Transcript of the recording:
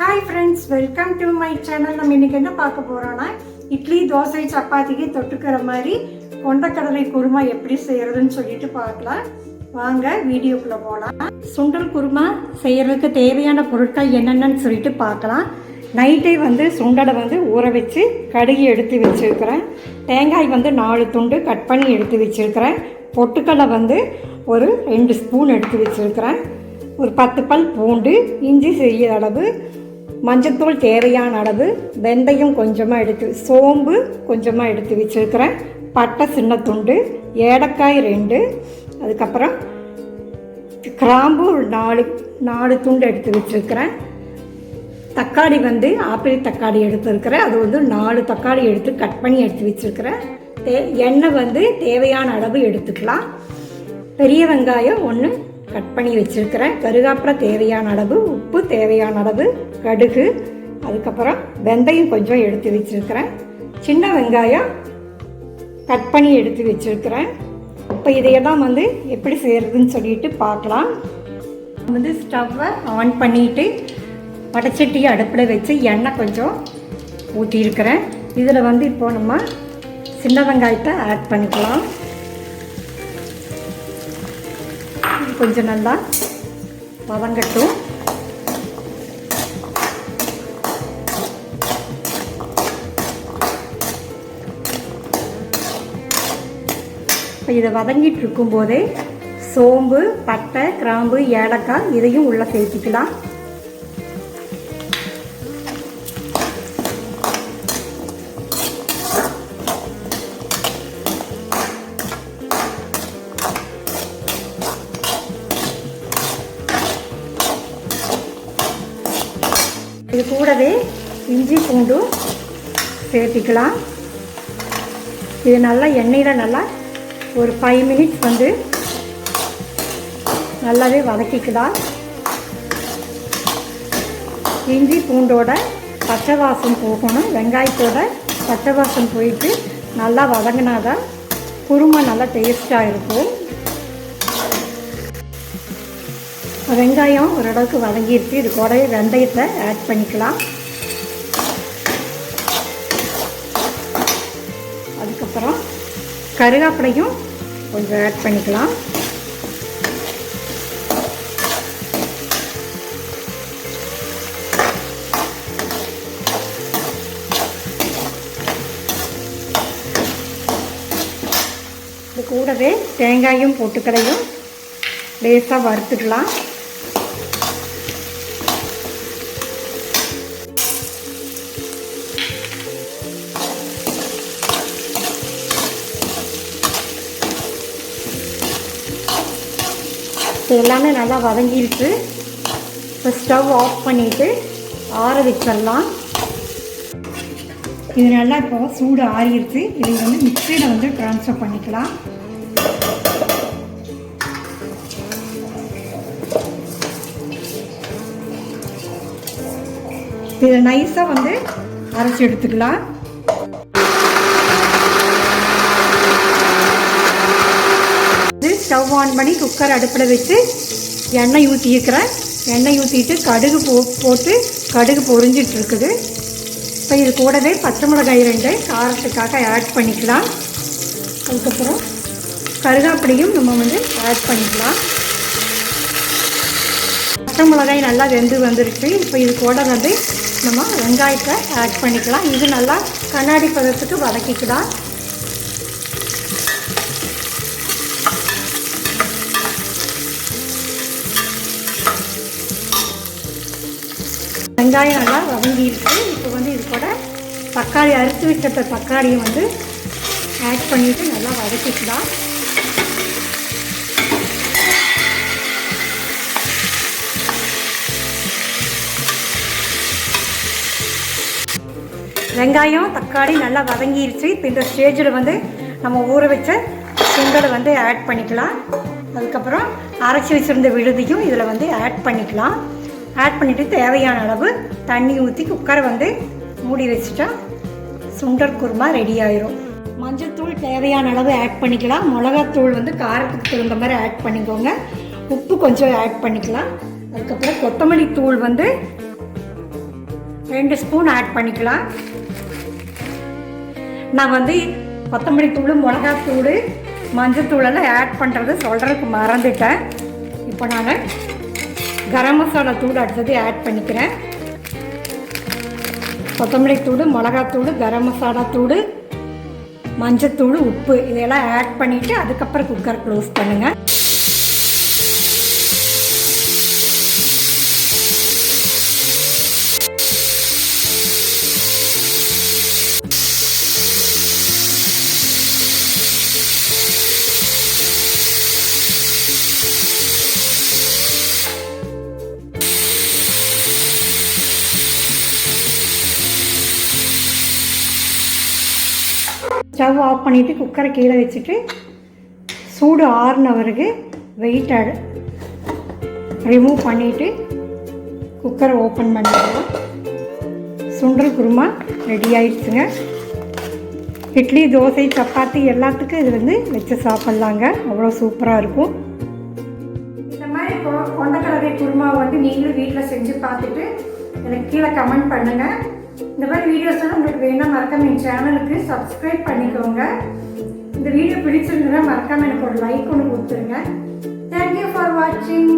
Hi friends welcome to my channel நம்ம இன்றைக்கி என்ன பார்க்க போகிறோன்னா இட்லி தோசை சப்பாத்திக்கு தொட்டுக்கிற மாதிரி கொண்டக்கடலை குருமா எப்படி செய்கிறதுன்னு சொல்லிட்டு பார்க்கலாம். வாங்க வீடியோக்குள்ளே போகலாம் சுண்டல் குருமா செய்கிறதுக்கு தேவையான பொருட்கள் என்னென்னு சொல்லிட்டு பார்க்கலாம். நைட்டே வந்து சுண்டலை வந்து ஊற வச்சு கடுகி எடுத்து வச்சுருக்கிறேன். தேங்காய் வந்து நாலு துண்டு கட் பண்ணி எடுத்து வச்சுருக்கிறேன். பொட்டுக்கடலை வந்து ஒரு ரெண்டு ஸ்பூன் எடுத்து வச்சுருக்கிறேன். ஒரு பத்து பல் பூண்டு இஞ்சி செய்ய அளவு மஞ்சத்தூள் தேவையான அளவு வெந்தயம் கொஞ்சமாக எடுத்து சோம்பு கொஞ்சமாக எடுத்து வச்சுருக்கிறேன். பட்டை சின்ன துண்டு ஏலக்காய் ரெண்டு அதுக்கப்புறம் கிராம்பு ஒரு நாலு நாலு துண்டு எடுத்து வச்சுருக்கிறேன். தக்காளி வந்து ஆப்பிள் தக்காளி எடுத்துருக்கிறேன். அது வந்து நாலு தக்காளி எடுத்து கட் பண்ணி எடுத்து வச்சுருக்கிறேன். தே எண்ணெய் வந்து தேவையான அளவு எடுத்துக்கலாம். பெரிய வெங்காயம் ஒன்று கட் பண்ணி வச்சுருக்கிறேன். கருகாப்புற தேவையான அளவு உப்பு தேவையான அளவு கடுகு அதுக்கப்புறம் வெந்தயம் கொஞ்சம் எடுத்து வச்சுருக்கிறேன். சின்ன வெங்காயம் கட் பண்ணி எடுத்து வச்சுருக்கிறேன். இப்போ இதையெல்லாம் வந்து எப்படி செய்கிறதுன்னு சொல்லிட்டு பார்க்கலாம். வந்து ஸ்டவ்வை ஆன் பண்ணிவிட்டு வடச்சட்டி அடுப்பில் வச்சு எண்ணெய் கொஞ்சம் ஊற்றியிருக்கிறேன் இதில் வந்து இப்போ நம்ம சின்ன வெங்காயத்தை ஆட் பண்ணிக்கலாம். கொஞ்சம் நல்லா வதங்கட்டும் இப்போ இதை வதங்கிட்டு இருக்கும்போதே சோம்பு பட்டை கிராம்பு ஏலக்காய் இதையும் உள்ளே சேர்த்துக்கலாம். கூடவே இஞ்சி பூண்டும் சேர்த்திக்கலாம். இது நல்லா எண்ணெயில் நல்லா ஒரு ஃபைவ் மினிட்ஸ் வந்து நல்லாவே வதக்கிக்கலாம். இஞ்சி பூண்டோட பச்சை வாசம் போகணும். வெங்காயத்தோட பச்சை வாசம் போயிட்டு நல்லா வதங்கினாதான் குருமா நல்லா டேஸ்ட்டாக இருக்கும். வெங்காயம் ஓரளவுக்கு வதங்கியிருக்கு. இது கூடவே வெந்தயத்தை ஆட் பண்ணிக்கலாம். அதுக்கப்புறம் கருவேப்பிலையும் கொஞ்சம் ஆட் பண்ணிக்கலாம். இது கூடவே தேங்காயும் பொட்டுக்கடையும் லேசாக வறுத்துக்கலாம். இது எல்லாமே நல்லா வதங்கிடுச்சு. இப்போ ஸ்டவ் ஆஃப் பண்ணிவிட்டு ஆற வச்சிடலாம். இது நல்லா இப்போ சூடு ஆறிடுச்சு. இதை வந்து மிக்சியில் வந்து ட்ரான்ஸ்ஃபர் பண்ணிக்கலாம். இதை நைஸாக வந்து அரைச்சி எடுத்துக்கலாம் இது ஸ்டவ் ஆன் பண்ணி குக்கர் அடுப்பில் வச்சு எண்ணெய் ஊற்றிக்கிறேன் எண்ணெய் ஊற்றிட்டு கடுகு போ போட்டு கடுகு பொறிஞ்சிட்ருக்குது இப்போ இது கூடவே பச்சை மிளகாய் ரெண்டு காரத்துக்காக ஆட் பண்ணிக்கலாம். அதுக்கப்புறம் கருகாப்பிடியும் நம்ம வந்து ஆட் பண்ணிக்கலாம். பச்சை மிளகாய் நல்லா வெந்து வந்துருச்சு. இப்போ இது கூட வந்து நம்ம வெங்காயத்தை ஆட் பண்ணிக்கலாம். இது நல்லா கண்ணாடி பதத்துக்கு வதக்கிக்கலாம். வெங்காயம் நல்லா வதங்கிருக்கு இப்போ வந்து இது கூட தக்காளி அறுத்து வச்ச தக்காளியை வந்து ஆட் பண்ணிவிட்டு நல்லா வதக்கிக்கலாம். வெங்காயம் தக்காளி நல்லா வதங்கிருச்சு. இப்போ இந்த ஸ்டேஜில் வந்து நம்ம ஊற வச்ச சுண்டலை வந்து ஆட் பண்ணிக்கலாம். அதுக்கப்புறம் அரைச்சி வச்சுருந்த விழுதியும் இதில் வந்து ஆட் பண்ணிக்கலாம். ஆட் பண்ணிவிட்டு தேவையான அளவு தண்ணி ஊற்றி குக்கரை வந்து மூடி வச்சுட்டா சுண்டல் குருமா ரெடி ஆயிரும். மஞ்சத்தூள் தேவையான அளவு ஆட் பண்ணிக்கலாம். மிளகாத்தூள் வந்து காரத்துக்கு தகுந்த மாதிரி ஆட் பண்ணிக்கோங்க. உப்பு கொஞ்சம் ஆட் பண்ணிக்கலாம். அதுக்கப்புறம் கொத்தமல்லி தூள் வந்து ரெண்டு ஸ்பூன் ஆட் பண்ணிக்கலாம். நான் வந்து கொத்தமல்லி தூள் மிளகாத்தூள் மஞ்சத்தூளெல்லாம் ஆட் பண்ணுறது சொல்கிறதுக்கு மறந்துட்டேன். இப்போ நான் கரம் மசாலா தூள் அடுத்தது ஆட் பண்ணிக்கிறேன். கொத்தமல்லி தூள் மிளகாத்தூள் கரம் மசாலா தூள் மஞ்சத்தூள் உப்பு. இதையெல்லாம் ஆட் பண்ணிவிட்டு அதுக்கப்புறம் குக்கர் க்ளோஸ் பண்ணுங்கள் ஸ்டவ் ஆஃப் பண்ணிவிட்டு குக்கரை கீழே வச்சுட்டு சூடு ஆறுன பிறகு வெயிட் ரிமூவ் பண்ணிவிட்டு குக்கரை ஓப்பன் பண்ணிடலாம். சுண்டல் குருமா ரெடி ஆயிடுச்சுங்க. இட்லி தோசை சப்பாத்தி எல்லாத்துக்கும் இது வந்து வச்சு சாப்பிட்லாங்க. அவ்வளோ சூப்பராக இருக்கும். இந்த மாதிரி கொ- கொண்டக்கடலை குருமா வந்து நீங்களும் வீட்டில் செஞ்சு பார்த்துட்டு எனக்கு கீழே கமெண்ட் பண்ணுங்கள் இந்த மாதிரி வீடியோஸ் எல்லாம் உங்களுக்கு வேணால் மறக்காம என் சேனலுக்கு சப்ஸ்கிரைப் பண்ணிக்கோங்க. இந்த வீடியோ பிடிச்சிருந்ததுன்னா மறக்காம எனக்கு ஒரு லைக் ஒன்று கொடுத்துருங்க. தேங்க்யூ ஃபார் வாட்சிங்